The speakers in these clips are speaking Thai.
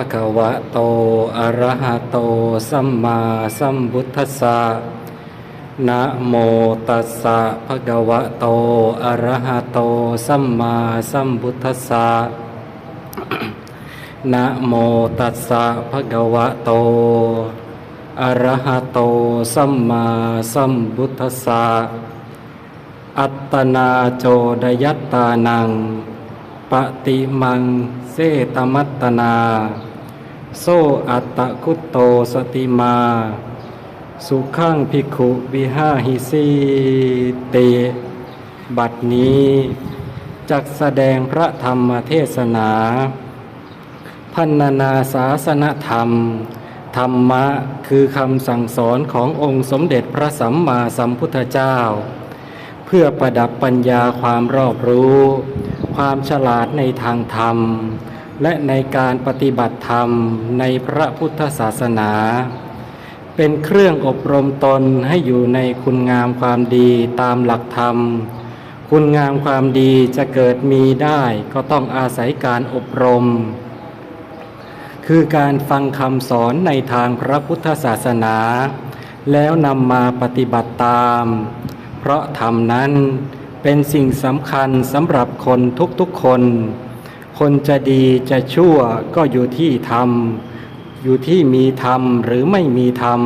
ะคะวะโต อะระหะโต สัมมาสัมพุทธัสสะ นะโมตัสสะภะคะวะโต อะระหะโต สัมมาสัมพุทธัสสะ นะโมตัสสะภะคะวะโต อะระหะโต สัมมาสัมพุทธัสสะ อัตตนาโจดยัตตานังปฏิมังเสตมัตตนา โซอัตตะคุตโตสติมา สุขังภิกขุวิหาหิสีเต บัดนี้จักแสดงพระธรรมเทศนา พันนานาศาสนธรรม ธรรมะคือคำสั่งสอนขององค์สมเด็จพระสัมมาสัมพุทธเจ้า เพื่อประดับปัญญาความรอบรู้ ความฉลาดในทางธรรม และในการปฏิบัติธรรมในพระพุทธศาสนา เป็นเครื่องอบรมตนให้อยู่ในคุณงามความดีตามหลักธรรม คุณงามความดีจะเกิดมีได้ก็ต้องอาศัยการอบรม คือการฟังคำสอนในทางพระพุทธศาสนา แล้วนำมาปฏิบัติตาม เพราะธรรมนั้นเป็นสิ่งสำคัญสำหรับคนทุกๆคน คนจะดีจะชั่วก็อยู่ที่ธรรม อยู่ที่มีธรรมหรือไม่มีธรรม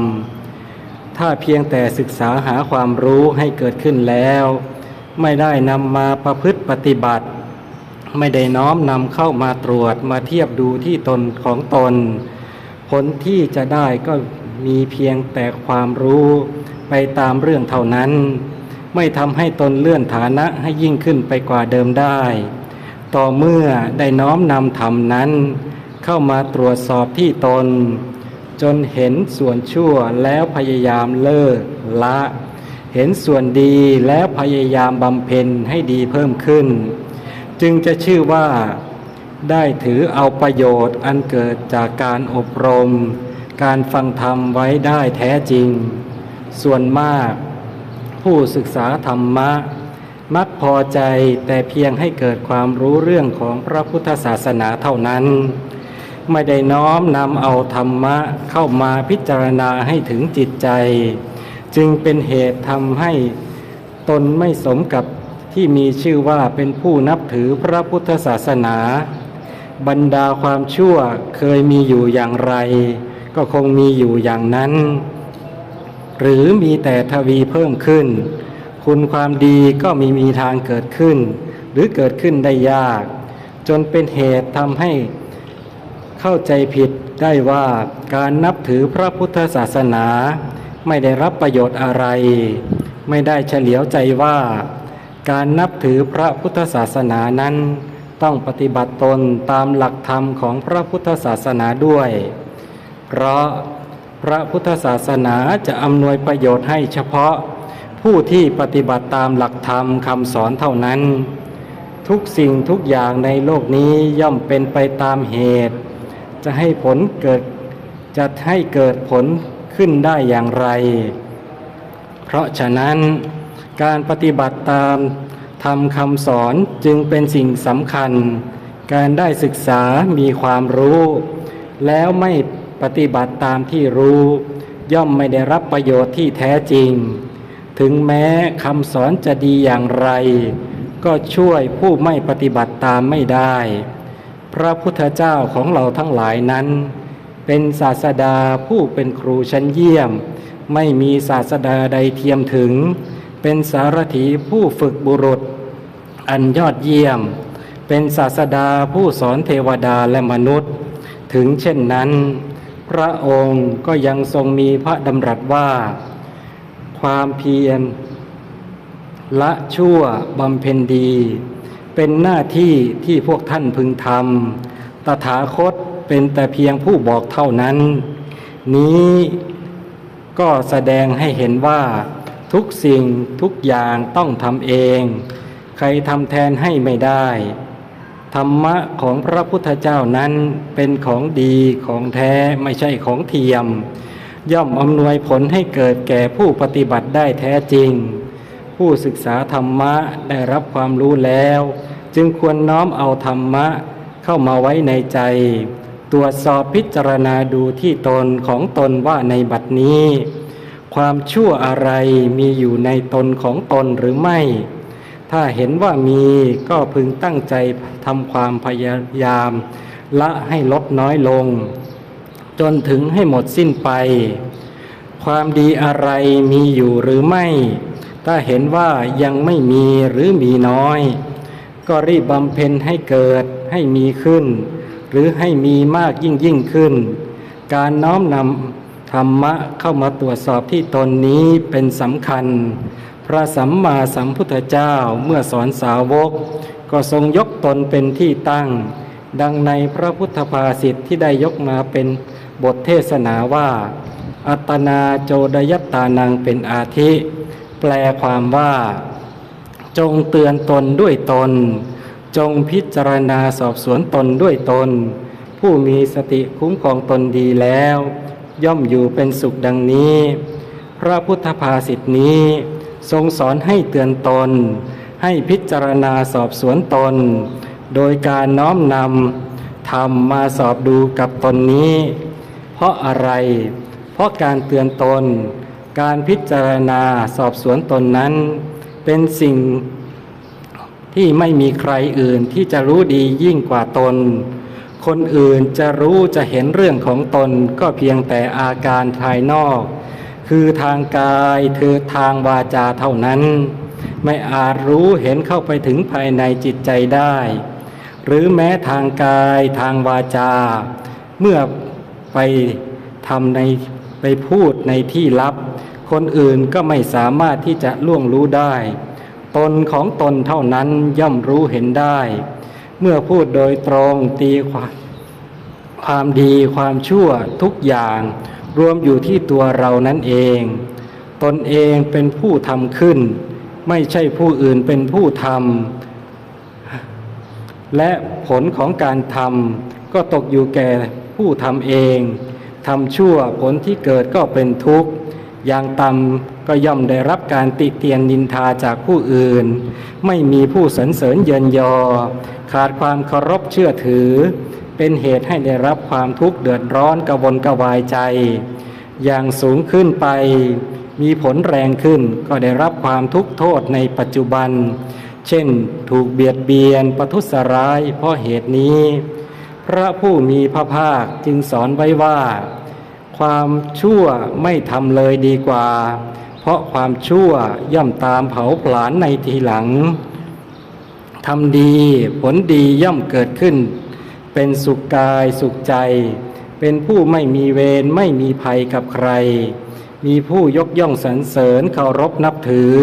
ถ้าเพียงแต่ศึกษาหาความรู้ให้เกิดขึ้นแล้ว ไม่ได้นำมาประพฤติปฏิบัติ ไม่ได้น้อมนำเข้ามาตรวจมาเทียบดูที่ตนของตน ผลที่จะได้ก็มีเพียงแต่ความรู้ไปตามเรื่องเท่านั้น ไม่ทำให้ตนเลื่อนฐานะให้ยิ่งขึ้นไปกว่าเดิมได้ ต่อเมื่อได้น้อมนำธรรมนั้น เข้ามาตรวจสอบที่ตน จนเห็นส่วนชั่วแล้วพยายามเลิกละ เห็นส่วนดีแล้วพยายามบำเพ็ญให้ดีเพิ่มขึ้น จึงจะชื่อว่าได้ถือเอาประโยชน์อันเกิดจากการอบรม การฟังธรรมไว้ได้แท้จริง ส่วนมาก ผู้ศึกษาธรรมะ มักพอใจแต่เพียงให้เกิดความรู้เรื่องของพระพุทธศาสนาเท่านั้น ไม่ได้น้อมนำเอาธรรมะเข้ามาพิจารณาให้ถึงจิตใจ จึงเป็นเหตุทำให้ตนไม่สมกับที่มีชื่อว่าเป็นผู้นับถือพระพุทธศาสนา บรรดาความชั่วเคยมีอยู่อย่างไร ก็คงมีอยู่อย่างนั้น หรือมีแต่ทวีเพิ่มขึ้น คุณความดีก็มีมีทางเกิดขึ้น หรือเกิดขึ้นได้ยาก จนเป็นเหตุทำให้เข้าใจผิดได้ว่าการนับถือพระพุทธศาสนา ไม่ได้รับประโยชน์อะไร ไม่ได้เฉลียวใจว่า การนับถือพระพุทธศาสนานั้น ต้องปฏิบัติตนตามหลักธรรมของพระพุทธศาสนาด้วย เพราะพระพุทธศาสนาจะอำนวยประโยชน์ให้เฉพาะ ผู้ที่ปฏิบัติตามหลักธรรมคำสอนเท่านั้น ทุกสิ่งทุกอย่างในโลกนี้ย่อมเป็นไปตามเหตุ จะให้ผลเกิดจะให้เกิดผลขึ้นได้อย่างไร เพราะฉะนั้นการปฏิบัติตามทำคำสอนจึงเป็นสิ่งสำคัญ การได้ศึกษามีความรู้ แล้วไม่ปฏิบัติตามที่รู้ ย่อมไม่ได้รับประโยชน์ที่แท้จริง ถึงแม้คำสอนจะดีอย่างไร ก็ช่วยผู้ไม่ปฏิบัติตามไม่ได้ พระพุทธเจ้าของเราทั้งหลายนั้น เป็นศาสดาผู้เป็นครูชั้นเยี่ยม ไม่มีศาสดาใดเทียมถึง เป็นสารถีผู้ฝึกบุรุษ อันยอดเยี่ยม เป็นศาสดาผู้สอนเทวดาและมนุษย์ ถึงเช่นนั้น พระองค์ก็ยังทรงมีพระดำรัสว่า ความเพียร ละชั่วบำเพ็ญดี เป็นหน้าที่ที่พวกท่านพึงทำตถาคตเป็นแต่เพียงผู้บอกเท่านั้น นี้ก็แสดงให้เห็นว่าทุกสิ่งทุกอย่างต้องทำเอง ใครทำแทนให้ไม่ได้ ธรรมะของพระพุทธเจ้านั้นเป็นของดีของแท้ไม่ใช่ของเทียม ย่อมอำนวยผลให้เกิดแก่ผู้ปฏิบัติได้แท้จริง ผู้ศึกษาธรรมะได้รับความรู้แล้ว จึงควรน้อมเอาธรรมะเข้ามาไว้ในใจ ตรวจสอบพิจารณาดูที่ตนของตนว่าในบัดนี้ ความชั่วอะไรมีอยู่ในตนของตนหรือไม่ ถ้าเห็นว่ามีก็พึงตั้งใจทำความพยายาม ละให้ลดน้อยลง จนถึงให้หมดสิ้นไป ความดีอะไรมีอยู่หรือไม่ ถ้าเห็นว่ายังไม่มีหรือมีน้อย ก็รีบบำเพ็ญให้เกิดให้มีขึ้น หรือให้มีมากยิ่งยิ่งขึ้น การน้อมนำธรรมะเข้ามาตรวจสอบที่ตนนี้เป็นสำคัญ พระสัมมาสัมพุทธเจ้าเมื่อสอนสาวก ก็ทรงยกตนเป็นที่ตั้ง ดังในพระพุทธภาษิตที่ได้ยกมาเป็น บทเทศนาว่า อัตนาโจดยตตานังเป็นอาทิ แปลความว่า จงเตือนตนด้วยตน จงพิจารณาสอบสวนตนด้วยตน ผู้มีสติคุ้มครองตนดีแล้ว ย่อมอยู่เป็นสุขดังนี้ พระพุทธภาษิตนี้ ทรงสอนให้เตือนตน ให้พิจารณาสอบสวนตน โดยการน้อมนำธรรมมาสอบดูกับตนนี้ เพราะอะไร เพราะการเตือนตน การพิจารณาสอบสวนตนนั้น เป็นสิ่งที่ไม่มีใครอื่นที่จะรู้ดียิ่งกว่าตน คนอื่นจะรู้จะเห็นเรื่องของตนก็เพียงแต่อาการภายนอก คือทางกายคือทางวาจาเท่านั้น ไม่อาจรู้เห็นเข้าไปถึงภายในจิตใจได้ หรือแม้ทางกายทางวาจา เมื่อ ไปทำในไปพูดในที่ลับ คนอื่นก็ไม่สามารถที่จะล่วงรู้ได้ ตนของตนเท่านั้นย่อมรู้เห็นได้ เมื่อพูดโดยตรงตีความความดีความชั่วทุกอย่าง รวมอยู่ที่ตัวเรานั่นเอง ตนเองเป็นผู้ทำขึ้น ไม่ใช่ผู้อื่นเป็นผู้ทำและผลของการทำก็ตกอยู่แก่ ผู้ทำเองทำชั่วผลที่เกิดก็เป็นทุกข์อย่างต่ำก็ย่อมได้รับการติเตียนนินทาจากผู้อื่น ไม่มีผู้สรรเสริญเยินยอ ขาดความเคารพเชื่อถือ เป็นเหตุให้ได้รับความทุกข์เดือดร้อนกระวนกระวายใจ อย่างสูงขึ้นไป มีผลแรงขึ้นก็ได้รับความทุกข์โทษในปัจจุบัน เช่น ถูกเบียดเบียนประทุษร้ายเพราะเหตุนี้ พระผู้มีพระภาคจึงสอนไว้ว่า ความชั่วไม่ทำเลยดีกว่า เพราะความชั่วย่อมตามเผาผลาญในทีหลังทำดีผลดีย่อมเกิดขึ้น เป็นสุขกายสุขใจ เป็นผู้ไม่มีเวรไม่มีภัยกับใคร มีผู้ยกย่องสรรเสริญเคารพนับถือ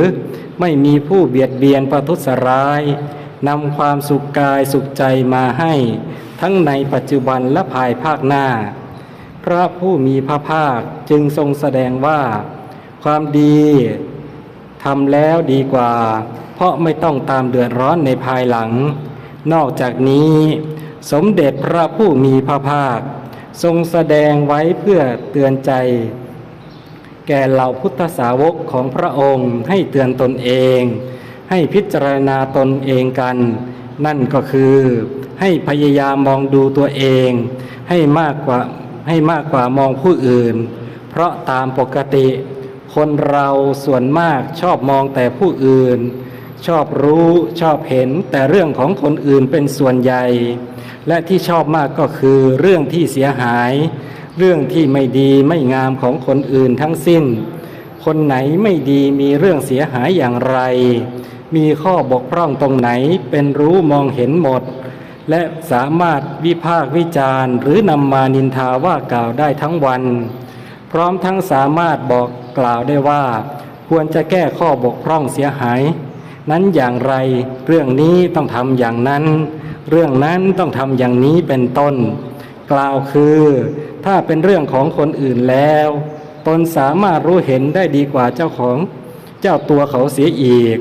ไม่มีผู้เบียดเบียนประทุษร้ายนำความสุขกายสุขใจมาให้ ทั้งในปัจจุบันและภายภาคหน้า พระผู้มีพระภาคจึงทรงแสดงว่า ความดีทำแล้วดีกว่า เพราะไม่ต้องตามเดือดร้อนในภายหลัง นอกจากนี้ สมเด็จพระผู้มีพระภาค ทรงแสดงไว้เพื่อเตือนใจ แก่เหล่าพุทธสาวกของพระองค์ให้เตือนตนเอง ให้พิจารณาตนเองกัน นั่นก็คือให้พยายามมองดูตัวเอง ให้มากกว่าให้มากกว่ามองผู้อื่น เพราะตามปกติ คนเราส่วนมากชอบมองแต่ผู้อื่น ชอบรู้ชอบเห็นแต่เรื่องของคนอื่นเป็นส่วนใหญ่ และที่ชอบมากก็คือเรื่องที่เสียหาย เรื่องที่ไม่ดีไม่งามของคนอื่นทั้งสิ้น คนไหนไม่ดีมีเรื่องเสียหายอย่างไร มีข้อบกพร่องตรงไหนเป็นรู้มองเห็นหมด และสามารถวิพากวิจารณ์หรือนำมานินทาว่ากล่าวได้ทั้งวัน พร้อมทั้งสามารถบอกกล่าวได้ว่า ควรจะแก้ข้อบกพร่องเสียหาย นั้นอย่างไรเรื่องนี้ต้องทำอย่างนั้น เรื่องนั้นต้องทำอย่างนี้เป็นต้น กล่าวคือ ถ้าเป็นเรื่องของคนอื่นแล้วตนสามารถรู้เห็นได้ดีกว่าเจ้าของ เจ้าตัวเขาเสียอีก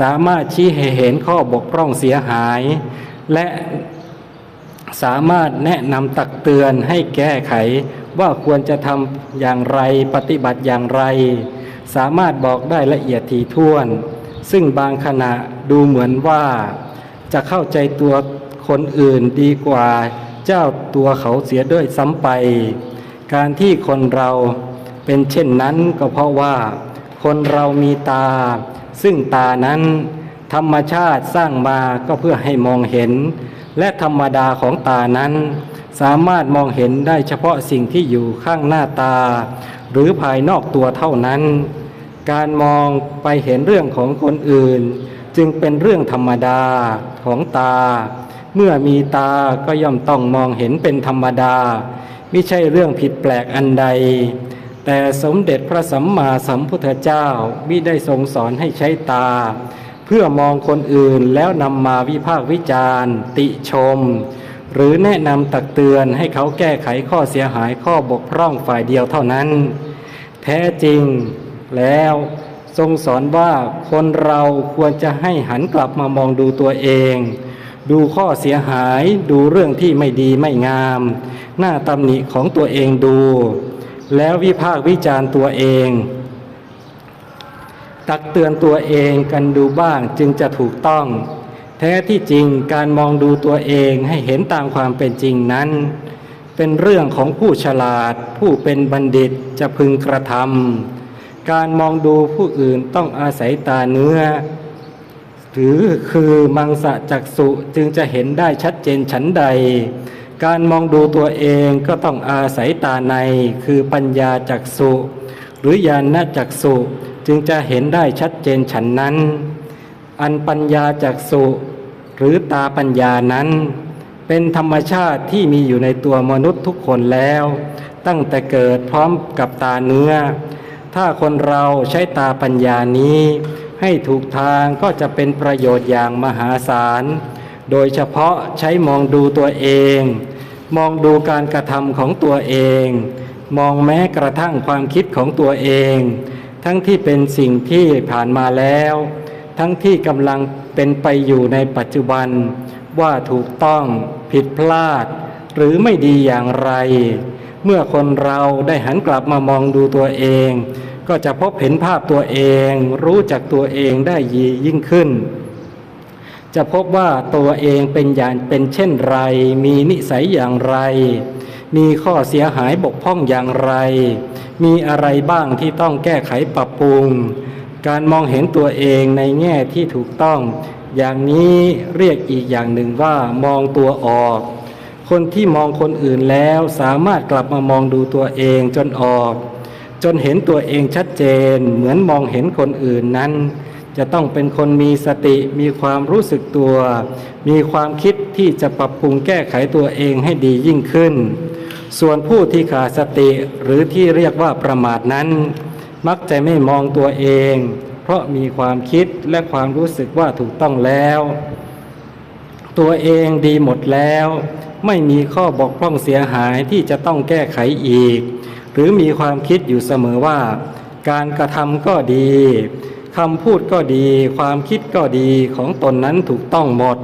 สามารถชี้ให้เห็นข้อบกพร่องเสียหาย และสามารถแนะนำตักเตือนให้แก้ไขว่าควรจะทำอย่างไรปฏิบัติอย่างไร สามารถบอกได้ละเอียดถี่ถ้วน ซึ่งบางขณะดูเหมือนว่า จะเข้าใจตัวคนอื่นดีกว่าเจ้าตัวเขาเสียด้วยซ้ำไป การที่คนเราเป็นเช่นนั้นก็เพราะว่า คนเรามีตา ซึ่งตานั้นธรรมชาติสร้างมาก็เพื่อให้มองเห็น และธรรมดาของตานั้น สามารถมองเห็นได้เฉพาะสิ่งที่อยู่ข้างหน้าตา หรือภายนอกตัวเท่านั้น การมองไปเห็นเรื่องของคนอื่น จึงเป็นเรื่องธรรมดาของตา เมื่อมีตาก็ย่อมต้องมองเห็นเป็นธรรมดา ไม่ใช่เรื่องผิดแปลกอันใด แต่สมเด็จพระสัมมาสัมพุทธเจ้ามิได้ทรงสอนให้ใช้ตา เพื่อมองคนอื่นแล้วนำมาวิพากษ์วิจารณ์ ติชม หรือแนะนำตักเตือนให้เขาแก้ไขข้อเสียหายข้อบกพร่องฝ่ายเดียวเท่านั้น แท้จริงแล้วทรงสอนว่าคนเราควรจะให้หันกลับมามองดูตัวเอง ดูข้อเสียหายดูเรื่องที่ไม่ดีไม่งาม หน้าตำหนิของตัวเองดู แล้ววิพากษ์วิจารณ์ตัวเอง ตักเตือนตัวเองกันดูบ้างจึงจะถูกต้อง แท้ที่จริงการมองดูตัวเองให้เห็นตามความเป็นจริงนั้น เป็นเรื่องของผู้ฉลาด ผู้เป็นบัณฑิตจะพึงกระทำการมองดูผู้อื่นต้องอาศัยตาเนื้อ หรือคือมังสะจักสุจึงจะเห็นได้ชัดเจนฉันใด การมองดูตัวเองก็ต้องอาศัยตาในคือปัญญาจักสุหรือญาณจักสุจึงจะเห็นได้ชัดเจนฉันนั้น อันปัญญาจักสุหรือตาปัญญานั้น เป็นธรรมชาติที่มีอยู่ในตัวมนุษย์ทุกคนแล้ว ตั้งแต่เกิดพร้อมกับตาเนื้อ ถ้าคนเราใช้ตาปัญญานี้ ให้ถูกทางก็จะเป็นประโยชน์อย่างมหาศาล โดยเฉพาะใช้มองดูตัวเอง มองดูการกระทำของตัวเอง มองแม้กระทั่งความคิดของตัวเอง ทั้งที่เป็นสิ่งที่ผ่านมาแล้ว ทั้งที่กำลังเป็นไปอยู่ในปัจจุบัน ว่าถูกต้องผิดพลาด หรือไม่ดีอย่างไร เมื่อคนเราได้หันกลับมามองดูตัวเอง ก็จะพบเห็นภาพตัวเอง รู้จักตัวเองได้ยียิ่งขึ้น จะพบว่าตัวเองเป็นอย่างเป็นเช่นไร มีนิสัยอย่างไร มีข้อเสียหายบกพร่องอย่างไร มีอะไรบ้างที่ต้องแก้ไขปรับปรุง การมองเห็นตัวเองในแง่ที่ถูกต้อง อย่างนี้เรียกอีกอย่างหนึ่งว่ามองตัวออก คนที่มองคนอื่นแล้วสามารถกลับมามองดูตัวเองจนออก จนเห็นตัวเองชัดเจนเหมือนมองเห็นคนอื่นนั้น จะต้องเป็นคนมีสติมีความรู้สึกตัว มีความคิดที่จะปรับปรุงแก้ไขตัวเองให้ดียิ่งขึ้น ส่วนผู้ที่ขาดสติหรือที่เรียกว่าประมาทนั้น มักจะไม่มองตัวเอง เพราะมีความคิดและความรู้สึกว่าถูกต้องแล้ว ตัวเองดีหมดแล้ว ไม่มีข้อบกพร่องเสียหายที่จะต้องแก้ไขอีก หรือมีความคิดอยู่เสมอว่า การกระทำก็ดี คำพูดก็ดี ความคิดก็ดีของตนนั้นถูกต้องหมด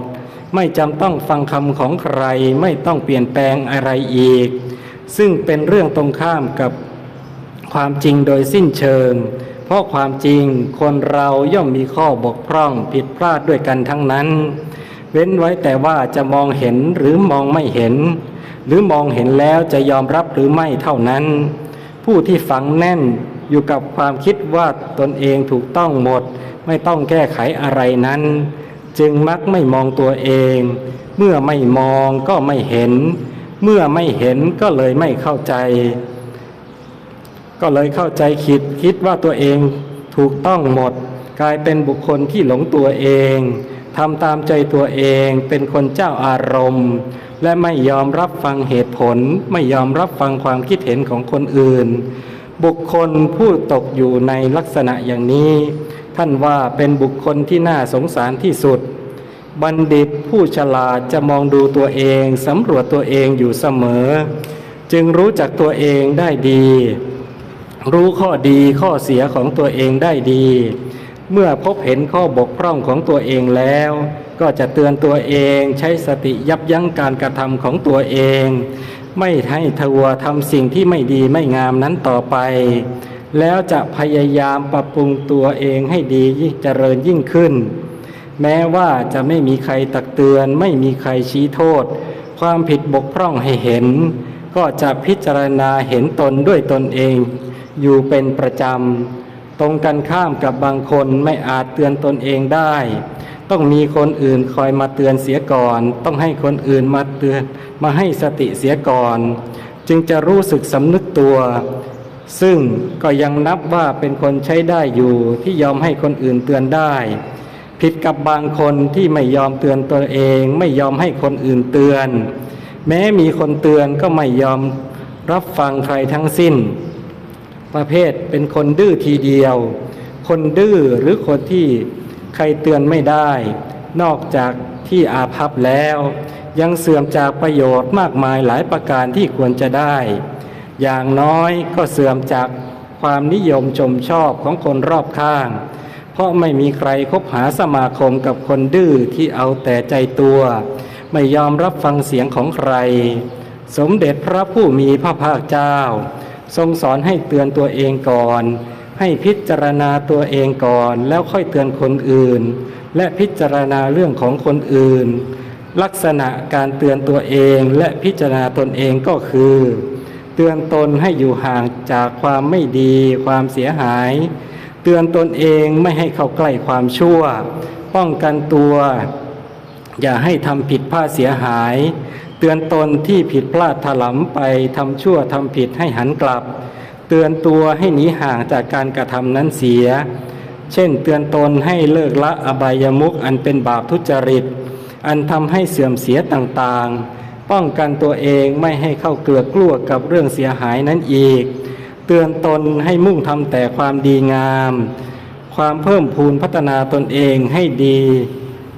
ไม่จำต้องฟังคำของใคร ไม่ต้องเปลี่ยนแปลงอะไรอีก ซึ่งเป็นเรื่องตรงข้ามกับความจริงโดยสิ้นเชิง เพราะความจริงคนเราย่อมมีข้อบกพร่องผิดพลาดด้วยกันทั้งนั้น เว้นไว้แต่ว่าจะมองเห็นหรือมองไม่เห็น หรือมองเห็นแล้วจะยอมรับหรือไม่เท่านั้น ผู้ที่ฝังแน่น อยู่กับความคิดว่าตนเองถูกต้องหมด ไม่ต้องแก้ไขอะไรนั้น จึงมักไม่มองตัวเอง เมื่อไม่มองก็ไม่เห็น เมื่อไม่เห็นก็เลยไม่เข้าใจ ก็เลยเข้าใจคิดคิดว่าตัวเองถูกต้องหมด กลายเป็นบุคคลที่หลงตัวเองทำตามใจตัวเองเป็นคนเจ้าอารมณ์ และไม่ยอมรับฟังเหตุผล ไม่ยอมรับฟังความคิดเห็นของคนอื่น บุคคลผู้ตกอยู่ในลักษณะอย่างนี้ ท่านว่าเป็นบุคคลที่น่าสงสารที่สุด บัณฑิตผู้ฉลาดจะมองดูตัวเองสำรวจตัวเองอยู่เสมอ จึงรู้จักตัวเองได้ดี รู้ข้อดีข้อเสียของตัวเองได้ดี เมื่อพบเห็นข้อบกพร่องของตัวเองแล้ว ก็จะเตือนตัวเองใช้สติยับยั้งการกระทำของตัวเอง ไม่ให้ทัวทำสิ่งที่ไม่ดีไม่งามนั้นต่อไป แล้วจะพยายามปรับปรุงตัวเองให้ดียิ่งเจริญยิ่งขึ้น แม้ว่าจะไม่มีใครตักเตือน ไม่มีใครชี้โทษ ความผิดบกพร่องให้เห็น ก็จะพิจารณาเห็นตนด้วยตนเอง อยู่เป็นประจำ ตรงกันข้ามกับบางคนไม่อาจเตือนตนเองได้ ต้องมีคนอื่นคอยมาเตือนเสียก่อน ต้องให้คนอื่นมาเตือนมาให้สติเสียก่อน จึงจะรู้สึกสำนึกตัว ซึ่งก็ยังนับว่าเป็นคนใช้ได้อยู่ที่ยอมให้คนอื่นเตือนได้ ผิดกับบางคนที่ไม่ยอมเตือนตัวเอง ไม่ยอมให้คนอื่นเตือน แม้มีคนเตือนก็ไม่ยอมรับฟังใครทั้งสิ้น ประเภทเป็นคนดื้อทีเดียว คนดื้อหรือคนที่ ใครเตือนไม่ได้ นอกจากที่อาภัพแล้ว ยังเสื่อมจากประโยชน์มากมายหลายประการที่ควรจะได้ อย่างน้อยก็เสื่อมจากความนิยมชมชอบของคนรอบข้าง เพราะไม่มีใครคบหาสมาคมกับคนดื้อที่เอาแต่ใจตัว ไม่ยอมรับฟังเสียงของใคร สมเด็จพระผู้มีพระภาคเจ้า ทรงสอนให้เตือนตัวเองก่อน ให้พิจารณาตัวเองก่อน แล้วค่อยเตือนคนอื่น และพิจารณาเรื่องของคนอื่น ลักษณะการเตือนตัวเองและพิจารณาตนเองก็คือ เตือนตนให้อยู่ห่างจากความไม่ดี ความเสียหาย เตือนตนเองไม่ให้เข้าใกล้ความชั่ว ป้องกันตัว อย่าให้ทำผิดพลาดเสียหาย เตือนตนที่ผิดพลาดถลำไปทำชั่วทำผิดให้หันกลับ เตือนตัวให้หนีห่างจากการกระทำนั้นเสีย เช่น เตือนตนให้เลิกละอบายมุขอันเป็นบาปทุจริต อันทำให้เสื่อมเสียต่างๆ ป้องกันตัวเองไม่ให้เข้าเกลือกกลัวกับเรื่องเสียหายนั้นอีก เตือนตนให้มุ่งทำแต่ความดีงาม ความเพิ่มพูนพัฒนาตนเองให้ดี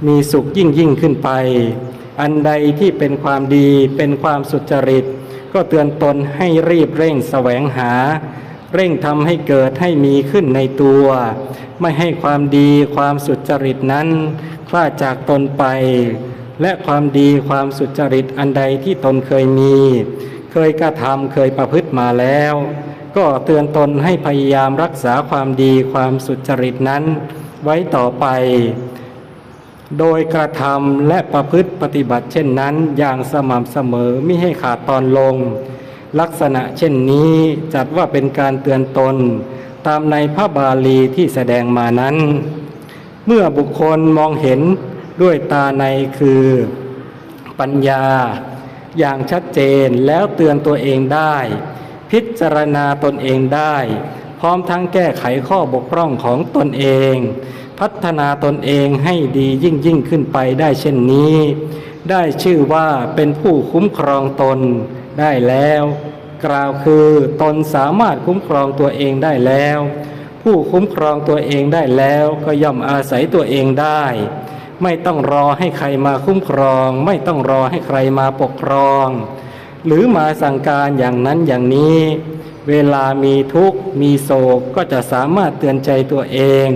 มีสุขยิ่งยิ่งขึ้นไป อันใดที่เป็นความดีเป็นความสุจริต ก็เตือนตนให้รีบเร่งแสวงหา เร่งทำให้เกิดให้มีขึ้นในตัว ไม่ให้ความดีความสุจริตนั้นคลาดจากตนไป และความดีความสุจริตอันใดที่ตนเคยมี เคยกระทำเคยประพฤติมาแล้ว ก็เตือนตนให้พยายามรักษาความดีความสุจริตนั้น ไว้ต่อไป โดยกระทำและประพฤติปฏิบัติเช่นนั้นอย่างสม่ำเสมอไม่ให้ขาดตอนลง ลักษณะเช่นนี้จัดว่าเป็นการเตือนตน ตามในพระบาลีที่แสดงมานั้น เมื่อบุคคลมองเห็นด้วยตาในคือปัญญา อย่างชัดเจนแล้วเตือนตัวเองได้ พิจารณาตนเองได้ พร้อมทั้งแก้ไขข้อบกพร่องของตนเอง พัฒนาตนเองให้ดียิ่งยิ่งขึ้นไปได้เช่นนี้ ได้ชื่อว่าเป็นผู้คุ้มครองตนได้แล้ว กล่าวคือตนสามารถคุ้มครองตัวเองได้แล้ว ผู้คุ้มครองตัวเองได้แล้วก็ย่อมอาศัยตัวเองได้ ไม่ต้องรอให้ใครมาคุ้มครอง ไม่ต้องรอให้ใครมาปกครอง หรือมาสั่งการอย่างนั้นอย่างนี้เวลามีทุกข์มีโศกก็จะสามารถเตือนใจตัวเอง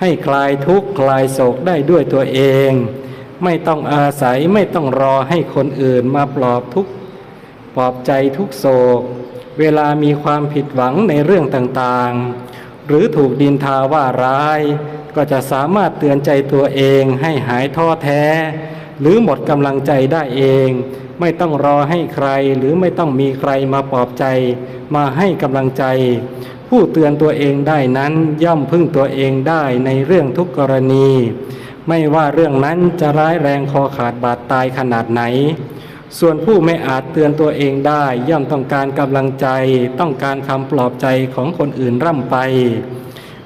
ให้คลายทุกข์คลายโศกได้ด้วยตัวเอง ไม่ต้องอาศัยไม่ต้องรอให้คนอื่นมาปลอบทุกข์ปลอบใจทุกโศก เวลามีความผิดหวังในเรื่องต่างๆ หรือถูกดินทาว่าร้าย ก็จะสามารถเตือนใจตัวเองให้หายท้อแท้ หรือหมดกำลังใจได้เอง ไม่ต้องรอให้ใครหรือไม่ต้องมีใครมาปลอบใจ มาให้กำลังใจ ผู้เตือนตัวเองได้นั้นย่อมพึ่งตัวเองได้ในเรื่องทุกกรณี ไม่ว่าเรื่องนั้นจะร้ายแรงคอขาดบาดตายขนาดไหน ส่วนผู้ไม่อาจเตือนตัวเองได้ ย่อมต้องการกำลังใจ ต้องการคำปลอบใจของคนอื่นร่ำไป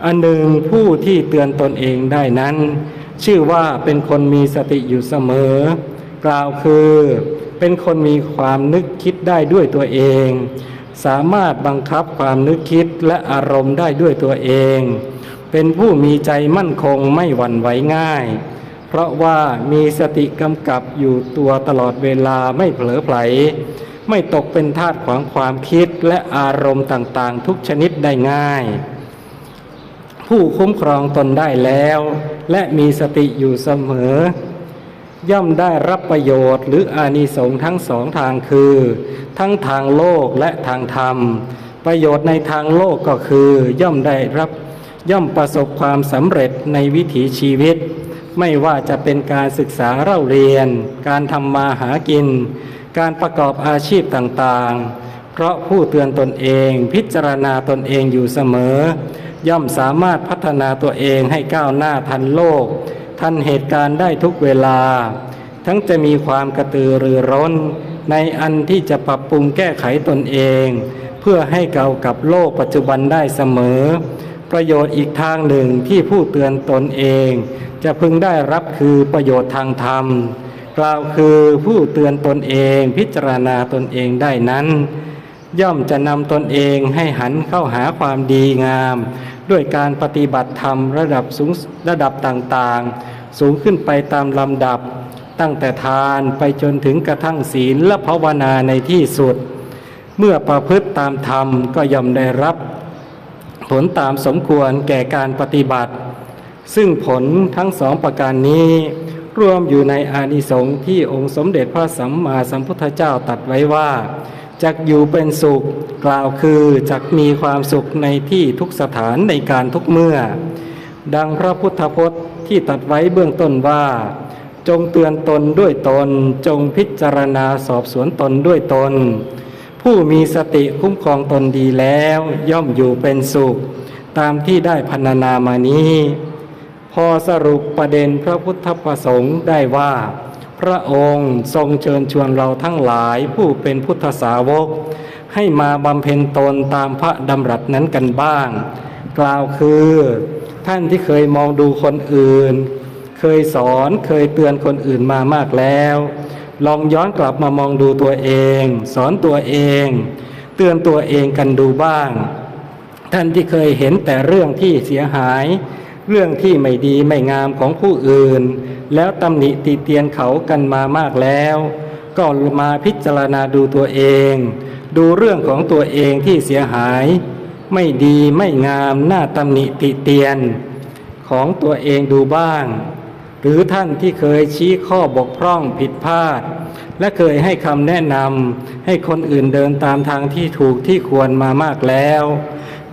อันหนึ่งผู้ที่เตือนตนเองได้นั้น ชื่อว่าเป็นคนมีสติอยู่เสมอ กล่าวคือ เป็นคนมีความนึกคิดได้ด้วยตัวเอง สามารถบังคับความนึกคิดและอารมณ์ได้ด้วยตัวเอง เป็นผู้มีใจมั่นคงไม่หวั่นไหวง่าย เพราะว่ามีสติกำกับอยู่ตัวตลอดเวลาไม่เผลอไผล ไม่ตกเป็นทาสของความคิดและอารมณ์ต่างๆ ทุกชนิดได้ง่าย ผู้คุ้มครองตนได้แล้ว และมีสติอยู่เสมอ ย่อมได้รับประโยชน์ หรืออานิสงส์ทั้งสองทางคือ ทั้งทางโลกและทางธรรม ประโยชน์ในทางโลกก็คือย่อมได้รับย่อมประสบความสำเร็จในวิถีชีวิต ไม่ว่าจะเป็นการศึกษาเล่าเรียน การทำมาหากิน การประกอบอาชีพต่างๆ เพราะผู้เตือนตนเองพิจารณาตนเองอยู่เสมอ ย่อมสามารถพัฒนาตัวเองให้ก้าวหน้าทันโลก ทันเหตุการณ์ได้ทุกเวลา ทั้งจะมีความกระตือรือร้น ในอันที่จะปรับปรุงแก้ไขตนเอง เพื่อให้เก่ากับโลกปัจจุบันได้เสมอ ประโยชน์อีกทางหนึ่งที่ผู้เตือนตนเอง จะพึงได้รับคือประโยชน์ทางธรรมกล่าวคือผู้เตือนตนเองพิจารณาตนเองได้นั้น ย่อมจะนำตนเองให้หันเข้าหาความดีงาม ด้วยการปฏิบัติธรรมระดับสูงระดับต่างๆ สูงขึ้นไปตามลำดับ ตั้งแต่ทานไปจนถึงกระทั่งศีลและภาวนาในที่สุด เมื่อประพฤติตามธรรมก็ย่อมได้รับ ผลตามสมควรแก่การปฏิบัติ ซึ่งผลทั้งสองประการนี้รวมอยู่ในอานิสงส์ที่องค์สมเด็จพระสัมมาสัมพุทธเจ้าตรัสไว้ว่า จักอยู่เป็นสุขกล่าวคือจักมีความสุขในที่ทุกสถานในการทุกเมื่อ ดังพระพุทธพจน์ที่ตรัสไว้เบื้องต้นว่า จงเตือนตนด้วยตน จงพิจารณาสอบสวนตนด้วยตน ผู้มีสติคุ้มครองตนดีแล้ว ย่อมอยู่เป็นสุข ตามที่ได้พรรณนามานี้ พอสรุปประเด็นพระพุทธประสงค์ได้ว่า พระองค์ทรงเชิญชวนเราทั้งหลายผู้เป็นพุทธสาวก ให้มาบำเพ็ญตนตามพระดำรัสนั้นกันบ้าง กล่าวคือ ท่านที่เคยมองดูคนอื่น เคยสอนเคยเตือนคนอื่นมามากแล้ว ลองย้อนกลับมามองดูตัวเอง สอนตัวเอง เตือนตัวเองกันดูบ้าง ท่านที่เคยเห็นแต่เรื่องที่เสียหาย เรื่องที่ไม่ดีไม่งามของผู้อื่น แล้วตำหนิติเตียนเขากันมามากแล้ว ก็มาพิจารณาดูตัวเอง ดูเรื่องของตัวเองที่เสียหาย ไม่ดีไม่งามหน่าตำหนิติเตียน ของตัวเองดูบ้าง หรือท่านที่เคยชี้ข้อบกพร่องผิดพลาด และเคยให้คำแนะนำให้คนอื่นเดินตามทางที่ถูกที่ควรมามากแล้ว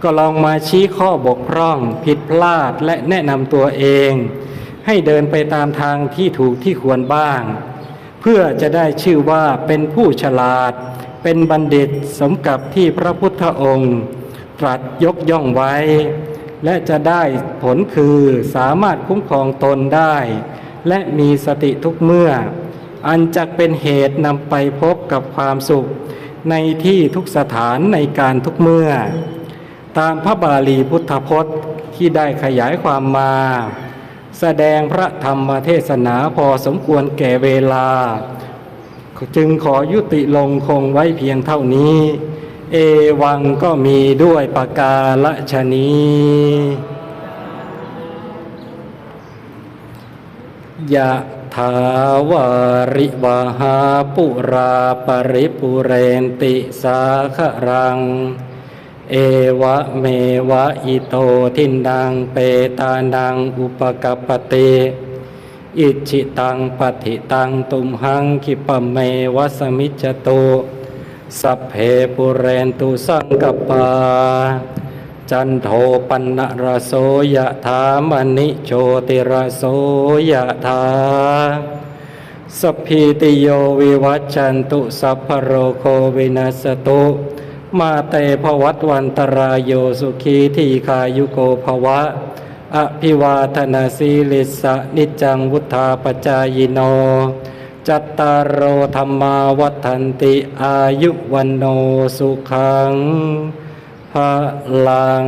ก็ลองมาชี้ข้อบกพร่อง ผิดพลาดและแนะนำตัวเอง ให้เดินไปตามทางที่ถูกที่ควรบ้าง เพื่อจะได้ชื่อว่าเป็นผู้ฉลาด เป็นบัณฑิตสมกับที่พระพุทธองค์ ตรัสยกย่องไว้ และจะได้ผลคือสามารถคุ้มครองตนได้ และมีสติทุกเมื่อ อันจะเป็นเหตุนำไปพบกับความสุข ในที่ทุกสถานในการทุกเมื่อ ตามพระบาลีพุทธพจน์ที่ได้ขยายความมา แสดงพระธรรมเทศนาพอสมควรแก่เวลา จึงขอยุติลงคงไว้เพียงเท่านี้ เอวังก็มีด้วยปากาละชนียะถาวาริวาหาปุราปริปุเรนติสาครัง เอวะเมวะอิโตทินดังเปตานังอุปกัปปติอิจิตังปฏิตังตุมหังคิปเมวะสมิจโตสัพเพปุเรนตุสังกปา จันโทปันนรโสยะถามณิโชติรโสยะถาสพีติโยวิวัชชันตุสัพพโรโควินัสตุ มาเตภวัตวันตรายโยสุขีทีคายุโกภวะ อภิวาทนาสีลิสะนิจจังวุธาปจายโน จัตตารโอธรรมาวัฏันติอายุวันโนสุขังพลัง